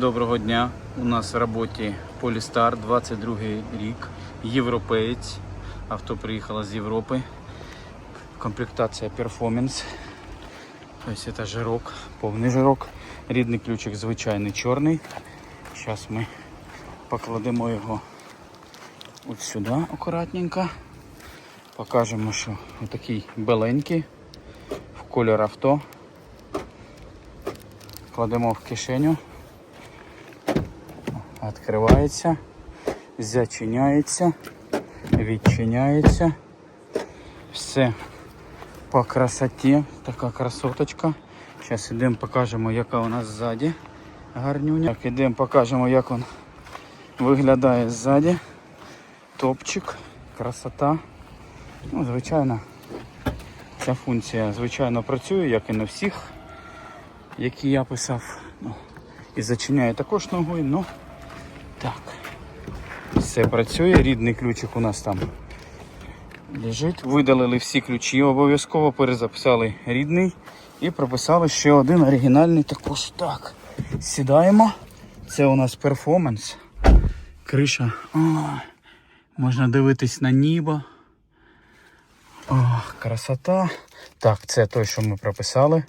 Доброго дня. У нас в роботі Polestar 22 рік. Європеєць. Авто приїхало з Європи. Комплектація Performance. Ось це жирок, повний жирок. Рідний ключик звичайний чорний. Зараз ми покладемо його от сюди акуратненько. Покажемо, що такий беленький в кольор авто. Кладемо в кишеню. Відкривається, зачиняється, відчиняється. Все по красоті. Така красоточка. Зараз йдемо покажемо, яка у нас ззаді гарнюня. Так, ідемо покажемо, як він виглядає ззаді. Топчик, красота. Ну, звичайно, ця функція звичайно працює, як і на всіх, які я писав. Ну, і зачиняє також ногою, ну так. Все працює, рідний ключик у нас там лежить. Видалили всі ключі, обов'язково перезаписали рідний і прописали ще один оригінальний також. Так. Сідаємо. Це у нас перформанс. Криша. О, можна дивитись на небо. О, красота. Так, це той, що ми прописали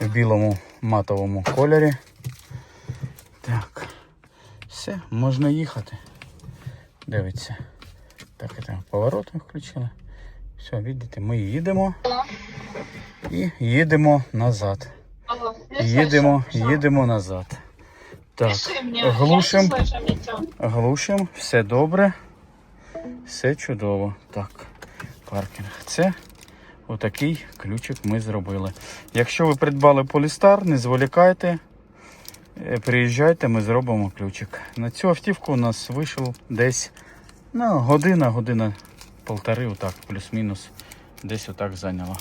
в білому матовому кольорі. Так. Все, можна їхати. Дивіться. Так, це поворот ми включили. Все, бачите, ми їдемо і їдемо назад. Їдемо, їдемо назад. Так, Пиши мне, глушим, не слышу, Митя. глушим, все добре. Все чудово. Так, паркінг. Це отакий ключик ми зробили. Якщо ви придбали полістар, не зволікайте. Е, Приїжджайте, ми зробимо ключик. На цю автівку у нас вийшов десь ну, година, година, полтори, отак, плюс-мінус. Десь отак зайняло.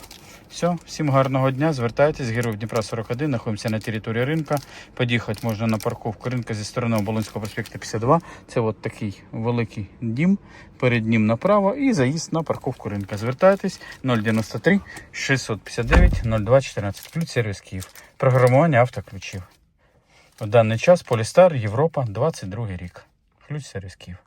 Все, всім гарного дня. Звертайтесь, Герой Дніпра 41, знаходимося на території ринка. Під'їхати можна на парковку ринка зі сторони Оболонського проспекту 52. Це от такий великий дім. Перед ним направо і заїзд на парковку ринка. Звертайтесь 093 659 0214. Ключ сервіс Київ. Програмування автоключів. В даний час Полістар Європа 22 рік. Ключ сервіс Київ.